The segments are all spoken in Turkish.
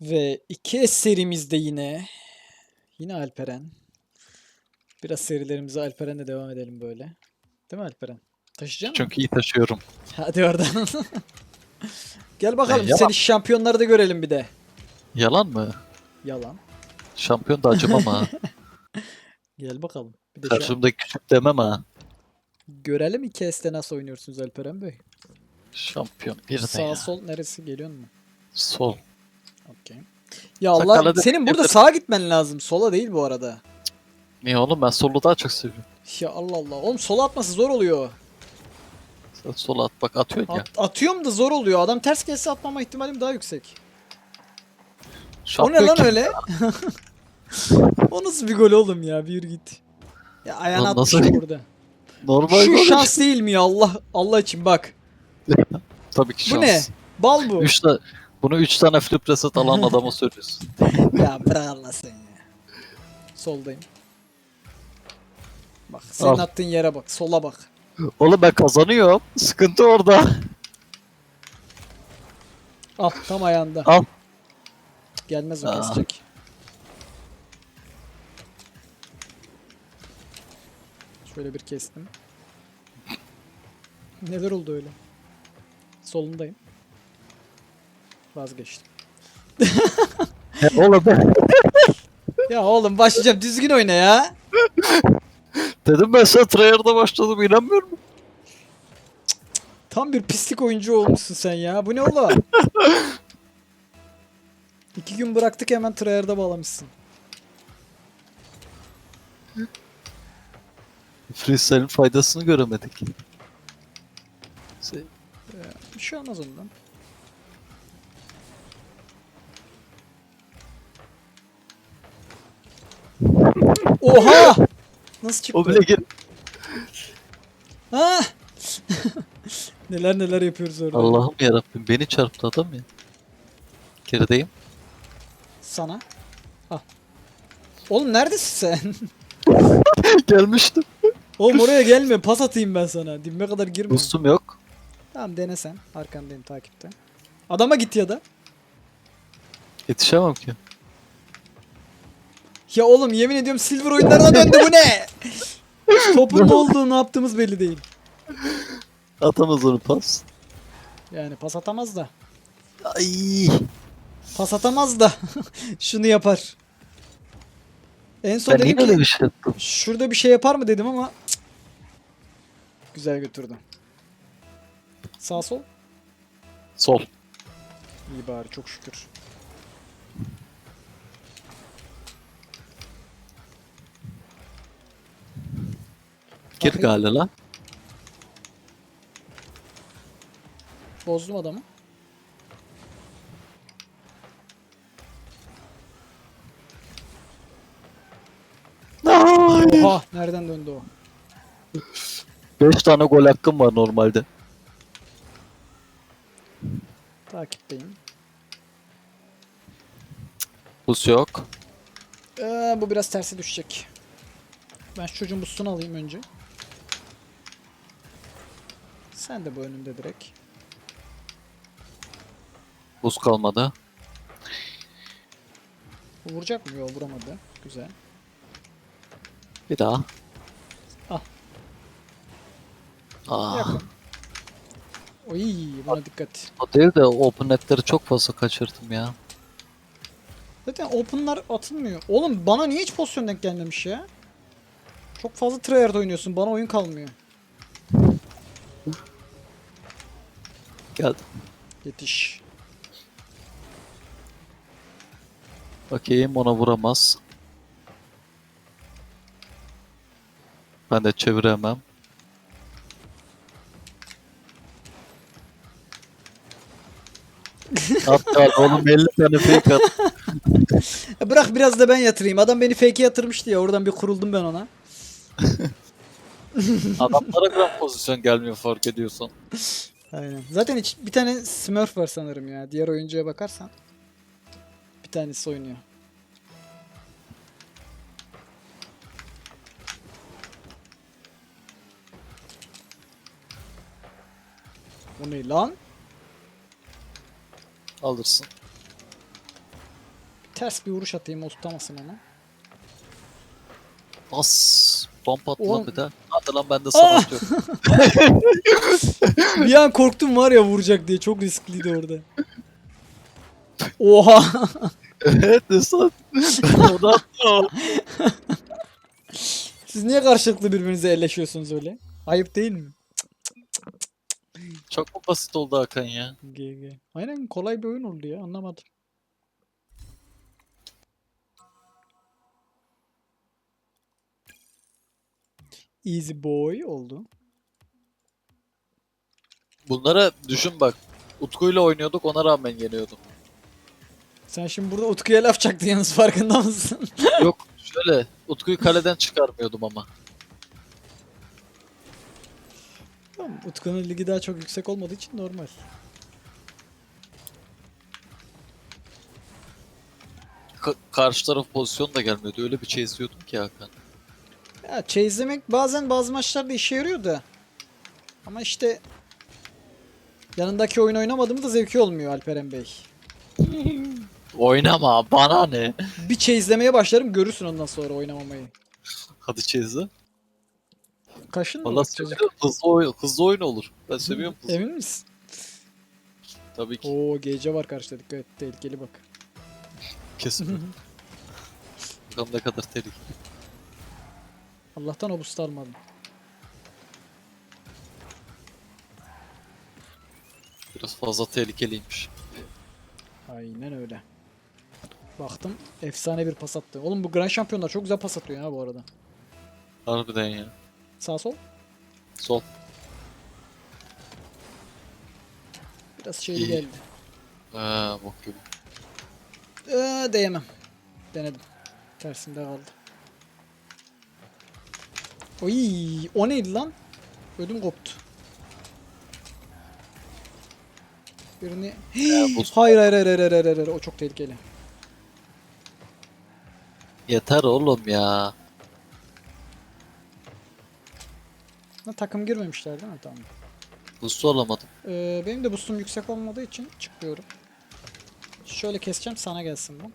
Ve iki serimizde yine yine Alperen. Biraz serilerimize Alperen'le devam edelim böyle. Değil mi Alperen? Taşıyacak mısın? Çünkü iyi taşıyorum. Hadi oradan. Gel bakalım yalan. seni şampiyonları da görelim bir de. Yalan mı? Yalan. Şampiyon da acımam ha. Gel bakalım. Bir de şu an Karşımda küçük demem ha. görelim iki S'te nasıl oynuyorsunuz Alperen Bey. Şampiyon bir de Sağ ya. sol neresi geliyor mu? Sol. Okey. Ya Allah Sakala da- senin burada sağa gitmen lazım. Sola değil bu arada. Niye oğlum ben solu daha çok seviyorum. Ya Allah Allah. Oğlum sola atması zor oluyor. Sen sola at bak atıyorsun ya. At, atıyorum da zor oluyor. Adam ters gelse atmama ihtimalim daha yüksek. O Şampiyon ne lan kim? öyle? o nasıl bir gol oğlum ya? Bir yürü git. Ya ayağına Lan atmış nasıl- burada. Normal Şu gol şans değil mi ya Allah Allah için bak. Tabii ki şans. Bu ne? Bal bu. Üç ta- bunu 3 tane flip reset alan adama söylüyorsun. ya bırak Allah seni ya. Soldayım. Bak senin Al. attığın yere bak. Sola bak. Oğlum ben kazanıyorum. Sıkıntı orada. Al tam ayağında. Al. Gelmez o Aa. kesecek. Şöyle bir kestim. Neler oldu öyle? Solundayım. Vazgeçtim. He, oğlum Ya oğlum başlayacağım düzgün oyna ya. dedim ben sen tryhard'a başladım inanmıyor musun? Tam bir pislik oyuncu olmuşsun sen ya. Bu ne oğlum? İki gün bıraktık hemen tryhard'a bağlamışsın. Freestyle'in faydasını göremedik. Se- Bir şey olmaz ondan. Oha! Nasıl çıktı? O bile gir. Ha! neler neler yapıyoruz orada. Allah'ım yarabbim beni çarptı adam ya. Gerideyim. Sana. Al. Oğlum neredesin sen? Gelmiştim. Oğlum oraya gelme. Pas atayım ben sana. Dibime kadar girme. Boostum yok. Tamam dene sen. Arkandayım takipte. Adama git ya da. Yetişemem ki. Ya oğlum yemin ediyorum silver oyunlarına döndü bu ne? Topun ne olduğu ne yaptığımız belli değil. Atamaz onu pas. Yani pas atamaz da. Ay. Pas atamaz da. Şunu yapar. En son Ben dedim ki bir şey yaptım. şurada bir şey yapar mı dedim ama cık. güzel götürdü. Sağ sol. Sol. İyi bari çok şükür. Gir Bakayım. gale lan. Bozdum adamı. Ay. Oha nereden döndü o? 5 tane gol hakkım var normalde. Takipteyim. Bus yok. Ee, bu biraz terse düşecek. Ben şu çocuğun boostunu alayım önce. Sen de bu önümde direkt. Buz kalmadı. Bu vuracak mı? Yok vuramadı. Güzel. Bir daha. Al. Aa, Yakın. Oy buna dikkat. o değil de open netleri çok fazla kaçırdım ya. Zaten open'lar atılmıyor. Oğlum bana niye hiç pozisyon denk gelmemiş ya? Çok fazla tryhard oynuyorsun. Bana oyun kalmıyor. Geldim. Yetiş. Bakayım ona vuramaz. Ben de çeviremem. gel oğlum 50 tane fake at. E bırak biraz da ben yatırayım. Adam beni fake'e yatırmıştı ya. Oradan bir kuruldum ben ona. Adamlara gram pozisyon gelmiyor fark ediyorsan. Aynen. Zaten hiç, bir tane Smurf var sanırım ya. Diğer oyuncuya bakarsan. Bir tanesi oynuyor. O ne lan? Alırsın. ters bir vuruş atayım o tutamasın onu. As. Bump attı lan bir daha. Hadi lan ben de sana atıyorum. bir an korktum var ya vuracak diye çok riskliydi orada. Oha. evet ne san? O da attı. Siz niye karşılıklı birbirinize elleşiyorsunuz öyle? Ayıp değil mi? Çok mu basit oldu Hakan ya? GG. Aynen kolay bir oyun oldu ya anlamadım. Easy boy oldu. Bunlara düşün bak. Utku'yla oynuyorduk ona rağmen yeniyordum. Sen şimdi burada Utku'ya laf çaktın yalnız farkında mısın? Yok şöyle Utku'yu kaleden çıkarmıyordum ama. Tamam, Utku'nun ligi daha çok yüksek olmadığı için normal. Ka- karşı taraf pozisyon da gelmiyordu. Öyle bir şey izliyordum ki Hakan. Ya chase'lemek bazen bazı maçlarda işe yarıyor da. Ama işte yanındaki oyun oynamadığımda zevki olmuyor Alperen Bey. Oynama bana ne? Bir chase'lemeye başlarım görürsün ondan sonra oynamamayı. Hadi çizdi. Kaşın mı Valla bakacağız? seviyorum. Hızlı oyun, hızlı oyun olur. Ben seviyorum hızlı. Emin misin? Tabii ki. Oo gece var karşıda dikkat et tehlikeli bak. Kesin. Bakalım ne kadar tehlikeli. Allah'tan o boost'u almadım. Biraz fazla tehlikeliymiş. Aynen öyle. Baktım efsane bir pas attı. Oğlum bu Grand Şampiyonlar çok güzel pas atıyor ya bu arada. Harbiden ya. Sağ sol. Sol. Biraz şeyli İyi. geldi. Ha bok gibi. Ee, değemem. Denedim. Tersinde kaldı. Oy, o neydi lan? Ödüm koptu. Birini... bu- hayır, hayır hayır hayır hayır hayır hayır o çok tehlikeli. Yeter oğlum ya. Ha, takım girmemişler değil mi? Tamam. Hızlı olamadım. Ee, benim de boostum yüksek olmadığı için çıkıyorum. Şöyle keseceğim sana gelsin bu.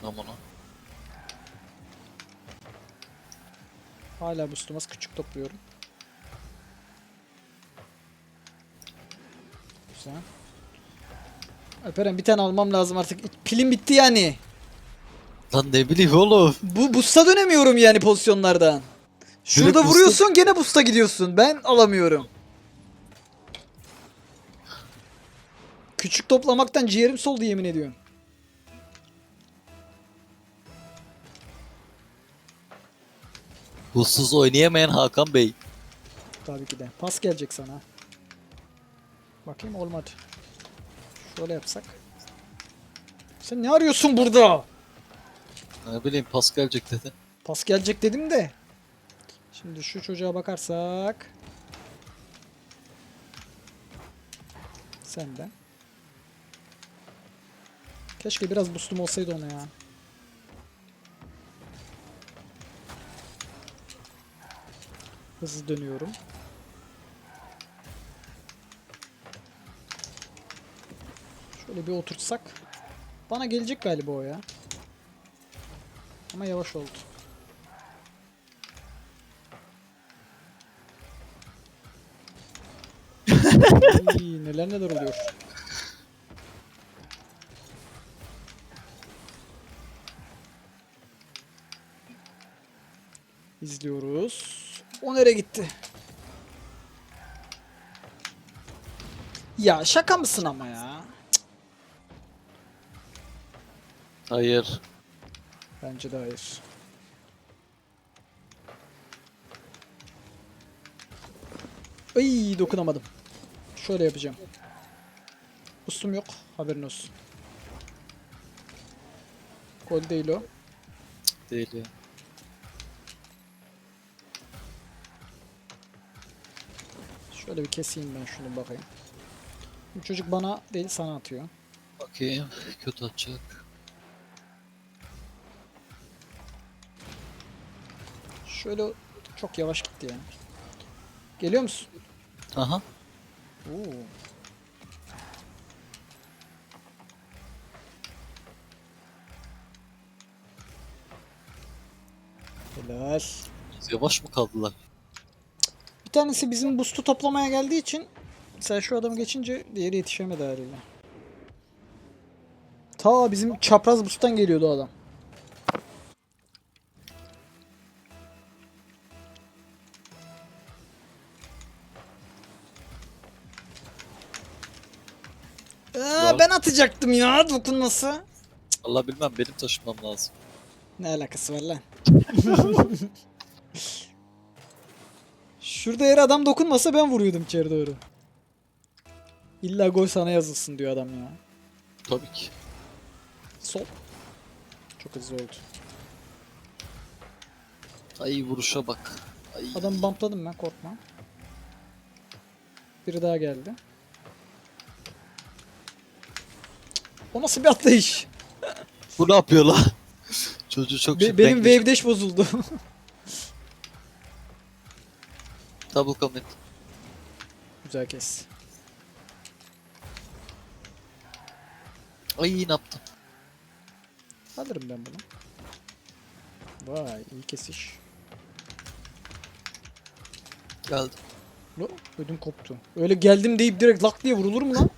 Tamam onu. Hala boostum az küçük topluyorum. Güzel. Alperen bir tane almam lazım artık. Pilim bitti yani. Lan ne bileyim oğlum. Bu boost'a dönemiyorum yani pozisyonlardan. Şurada Direkt vuruyorsun gene boost'a gidiyorsun. Ben alamıyorum. Küçük toplamaktan ciğerim soldu yemin ediyorum. Hızsız oynayamayan Hakan Bey. Tabii ki de. Pas gelecek sana. Bakayım olmadı. Şöyle yapsak. Sen ne arıyorsun burada? Ne bileyim pas gelecek dedi. Pas gelecek dedim de. Şimdi şu çocuğa bakarsak. Senden. Keşke biraz boostum olsaydı ona ya. Hızlı dönüyorum. Şöyle bir oturtsak. Bana gelecek galiba o ya. Ama yavaş oldu. Ay, neler neler oluyor. İzliyoruz. O nereye gitti? Ya şaka mısın ama ya? Hayır. Bence de hayır. Ay dokunamadım. Şöyle yapacağım. Ustum yok. Haberin olsun. Gol değil o. Değil ya. Şöyle bir keseyim ben şunu bakayım. Bu çocuk bana değil sana atıyor. Bakayım kötü atacak. Şöyle çok yavaş gitti yani. Geliyor musun? Aha. Oo. Helal. Yavaş mı kaldılar? Bir tanesi bizim boost'u toplamaya geldiği için sen şu adamı geçince diğeri yetişemedi haliyle. Ta bizim çapraz boost'tan geliyordu adam. Aa, ben atacaktım ya dokunması. Allah bilmem benim taşımam lazım. Ne alakası var lan? Şurada eğer adam dokunmasa ben vuruyordum içeri doğru. İlla gol sana yazılsın diyor adam ya. Tabii ki. Sol. Çok hızlı oldu. Ay vuruşa bak. Ay. Adamı bumpladım ben korkma. Biri daha geldi. O nasıl bir atlayış? Bu ne yapıyor lan? Çocuğu çok Be- benim wave dash bozuldu. Double commit. Güzel kes. Ay ne yaptım? Alırım ben bunu. Vay iyi kesiş. Geldim. Lo, ödüm koptu. Öyle geldim deyip direkt lak diye vurulur mu lan?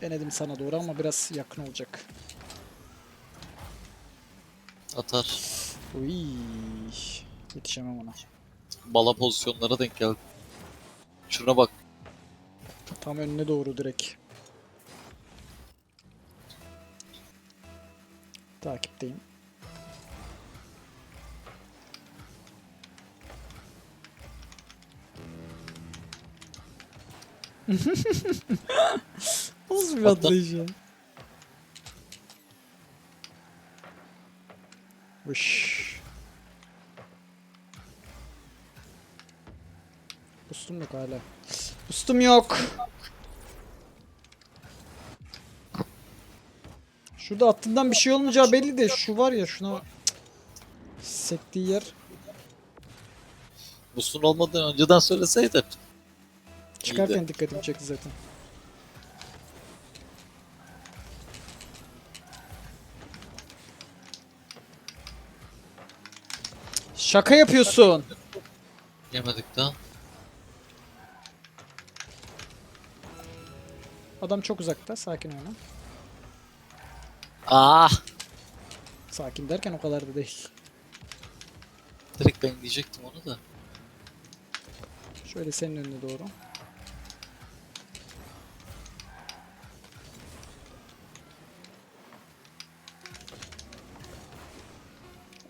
Denedim sana doğru ama biraz yakın olacak. Atar. Uy, yetişemem ona. Bala pozisyonlara denk geldim. Şuna bak. Tam önüne doğru direkt. Takipteyim. Nasıl bir atlayış ya? Vış. Boostum yok hala. Boostum yok. Şurada attığından bir şey olmayacağı belli de şu var ya şuna sektiği yer. Musun olmadan önceden söyleseydin. Çıkarken dikkatimi çekti zaten. Şaka yapıyorsun. Yemedik daha. Adam çok uzakta. Sakin oyna. Ah! Sakin derken o kadar da değil. Direkt ben diyecektim onu da. Şöyle senin önüne doğru.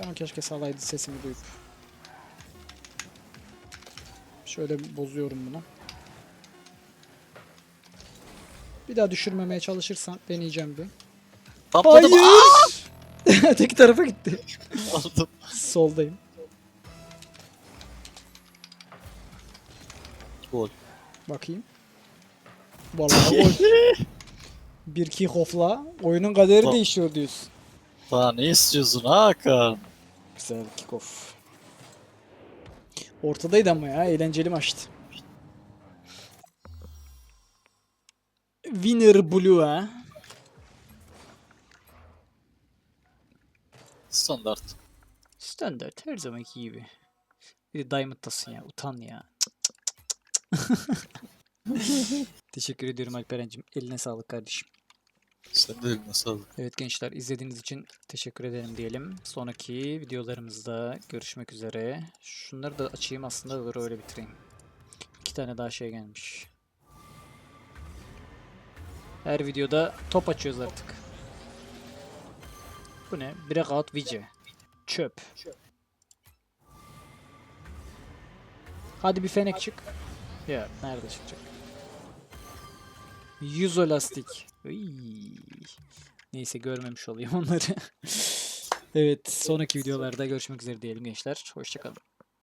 Ama keşke salaydı sesimi duyup. Şöyle bozuyorum bunu. Bir daha düşürmemeye çalışırsan deneyeceğim bir. Patladım. Hayır! Öteki tarafa gitti. Aldım. Soldayım. Gol. Bakayım. Vallahi gol. Bir kickoff'la oyunun kaderi değişiyor diyorsun. Daha ne istiyorsun Hakan? Güzel kickoff. Ortadaydı ama ya eğlenceli maçtı. Winner Blue ha. Standart. Standart her zamanki gibi. Bir de Diamond'tasın ya utan ya. Teşekkür ediyorum Alperen'cim. Eline sağlık kardeşim. Sen de eline sağlık. Evet gençler izlediğiniz için teşekkür ederim diyelim. Sonraki videolarımızda görüşmek üzere. Şunları da açayım aslında da öyle bitireyim. İki tane daha şey gelmiş. Her videoda top açıyoruz artık. Bu ne? Breakout Vice. Çöp. Hadi bir fenek çık. Ya nerede çıkacak? Yüz lastik. Iy. Neyse görmemiş olayım onları. evet sonraki videolarda görüşmek üzere diyelim gençler. Hoşçakalın.